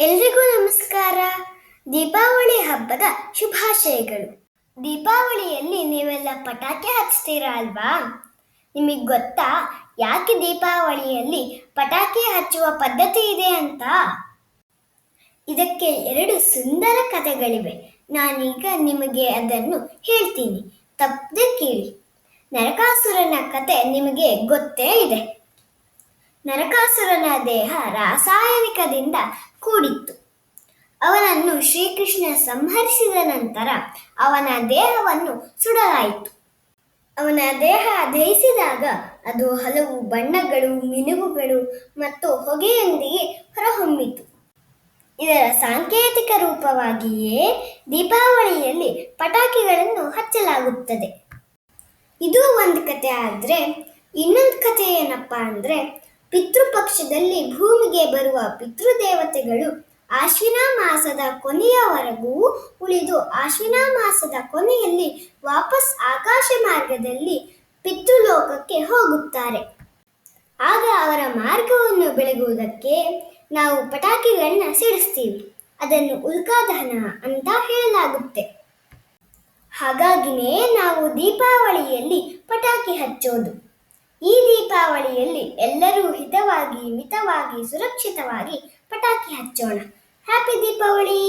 ಎಲ್ರಿಗೂ ನಮಸ್ಕಾರ. ದೀಪಾವಳಿ ಹಬ್ಬದ ಶುಭಾಶಯಗಳು. ದೀಪಾವಳಿಯಲ್ಲಿ ನೀವೆಲ್ಲ ಪಟಾಕಿ ಹಚ್ತೀರಾ ಅಲ್ವಾ? ನಿಮಗೆ ಗೊತ್ತಾ? ಯಾಕೆ ದೀಪಾವಳಿಯಲ್ಲಿ ಪಟಾಕಿ ಹಚ್ಚುವ ಪದ್ಧತಿ ಇದೆ ಅಂತ? ಇದಕ್ಕೆ ಎರಡು ಸುಂದರ ಕಥೆಗಳಿವೆ. ನಾನೀಗ ನಿಮಗೆ ಅದನ್ನು ಹೇಳ್ತೀನಿ. ತಪ್ಪದೆ ಕೇಳಿ. ನರಕಾಸುರನ ಕತೆ ನಿಮಗೆ ಗೊತ್ತೇ ಇದೆ. ನರಕಾಸುರನ ದೇಹ ರಾಸಾಯನಿಕದಿಂದ ಕೂಡಿತ್ತು ಅವನನ್ನು ಶ್ರೀಕೃಷ್ಣ ಸಂಹರಿಸಿದ ನಂತರ ಅವನ ದೇಹವನ್ನು ಸುಡಲಾಯಿತು. ಅವನ ದೇಹ ದಹಿಸಿದಾಗ ಅದು ಹಲವು ಬಣ್ಣಗಳು, ಮಿನುಗುಗಳು ಮತ್ತು ಹೊಗೆಯೊಂದಿಗೆ ಹೊರಹೊಮ್ಮಿತು. ಇದರ ಸಾಂಕೇತಿಕ ರೂಪವಾಗಿಯೇ ದೀಪಾವಳಿಯಲ್ಲಿ ಪಟಾಕಿಗಳನ್ನು ಹಚ್ಚಲಾಗುತ್ತದೆ. ಇದು ಒಂದು ಕತೆ ಆದರೆ ಇನ್ನೊಂದು ಕತೆ ಏನಪ್ಪ ಅಂದರೆ ಪಿತೃಪಕ್ಷದಲ್ಲಿ ಭೂಮಿಗೆ ಬರುವ ಪಿತೃದೇವತೆಗಳು ಆಶ್ವಿನ ಮಾಸದ ಕೊನೆಯವರೆಗೂ ಉಳಿದು ಆಶ್ವಿನ ಮಾಸದ ಕೊನೆಯಲ್ಲಿ ವಾಪಸ್ ಆಕಾಶ ಮಾರ್ಗದಲ್ಲಿ ಪಿತೃಲೋಕಕ್ಕೆ ಹೋಗುತ್ತಾರೆ. ಆಗ ಅವರ ಮಾರ್ಗವನ್ನು ಬೆಳಗುವುದಕ್ಕೆ ನಾವು ಪಟಾಕಿಗಳನ್ನ ಸಿಡಿಸ್ತೀವಿ. ಅದನ್ನು ಉಲ್ಕಾದಹನ ಅಂತ ಹೇಳಲಾಗುತ್ತೆ. ಹಾಗಾಗಿನೇ ನಾವು ದೀಪಾವಳಿಯಲ್ಲಿ ಪಟಾಕಿ ಹಚ್ಚೋದು. ಈ ದೀಪಾವಳಿಯಲ್ಲಿ ಎಲ್ಲರೂ ಹಿತವಾಗಿ ಮಿತವಾಗಿ ಸುರಕ್ಷಿತವಾಗಿ ಪಟಾಕಿ ಹಚ್ಚೋಣ. ಹ್ಯಾಪಿ ದೀಪಾವಳಿ!